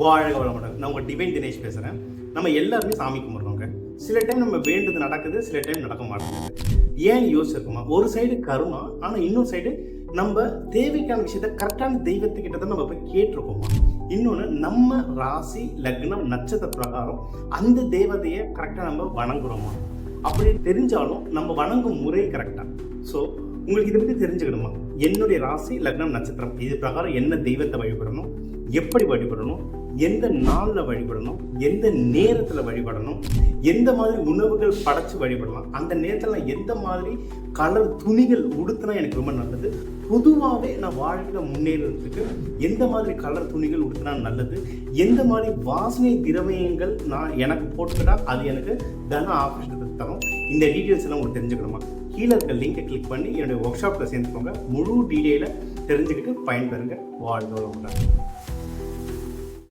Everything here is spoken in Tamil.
வாழ்க வளமுடன். நான் உங்கள் டிவைன் தினேஷ் பேசுகிறேன் நம்ம எல்லாருமே சாமி கும்பிட்றோங்க சில டைம் நம்ம வேண்டது நடக்குது சில டைம் நடக்க மாட்டேங்குது. ஏன் யோசிச்சிருக்கோமா? ஒரு சைடு கருணா ஆனால் இன்னொரு சைடு நம்ம தேவைக்கான விஷயத்த கரெக்டான தெய்வத்துக்கிட்ட தான் நம்ம போய் கேட்டிருக்கோமா? இன்னொன்று நம்ம ராசி லக்னம் நட்சத்திர பிரகாரம் அந்த தேவதையை கரெக்டாக நம்ம வணங்குறோமா? அப்படி தெரிஞ்சாலும் நம்ம வணங்கும் முறை கரெக்டாக ஸோ உங்களுக்கு இதை பற்றி தெரிஞ்சுக்கணுமா? என்னுடைய ராசி லக்னம் நட்சத்திரம் இது பிரகாரம் என்ன தெய்வத்தை வழிபடணும்? எப்படி வழிபடணும்? எந்த நாளில் வழிபடணும்? எந்த நேரத்தில் வழிபடணும்? எந்த மாதிரி உணவுகள் படைச்சு வழிபடலாம்? அந்த நேரத்தில் எந்த மாதிரி கலர் துணிகள் உடுத்தினா எனக்கு ரொம்ப நல்லது? பொதுவாகவே நான் வாழ்க்கையில் முன்னேறதுக்கு எந்த மாதிரி கலர் துணிகள் உடுத்தினா நல்லது? எந்த மாதிரி வாசனை திரவியங்கள் நான் எனக்கு போட்டுக்கிட்டா அது எனக்கு தன ஆபரேஷன் தரும்? இந்த டீட்டெயில்ஸ் எல்லாம் உங்களுக்கு தெரிஞ்சுக்கணுமா? கீழே இருக்க லிங்கை கிளிக் பண்ணி என்னுடைய ஒர்க் ஷாப்பில் சேர்ந்துக்கோங்க. முழு டீட்டெயிலை தெரிஞ்சுக்கிட்டு பயன்பெறுங்க. வாழ்ந்தோம். வளமுடன்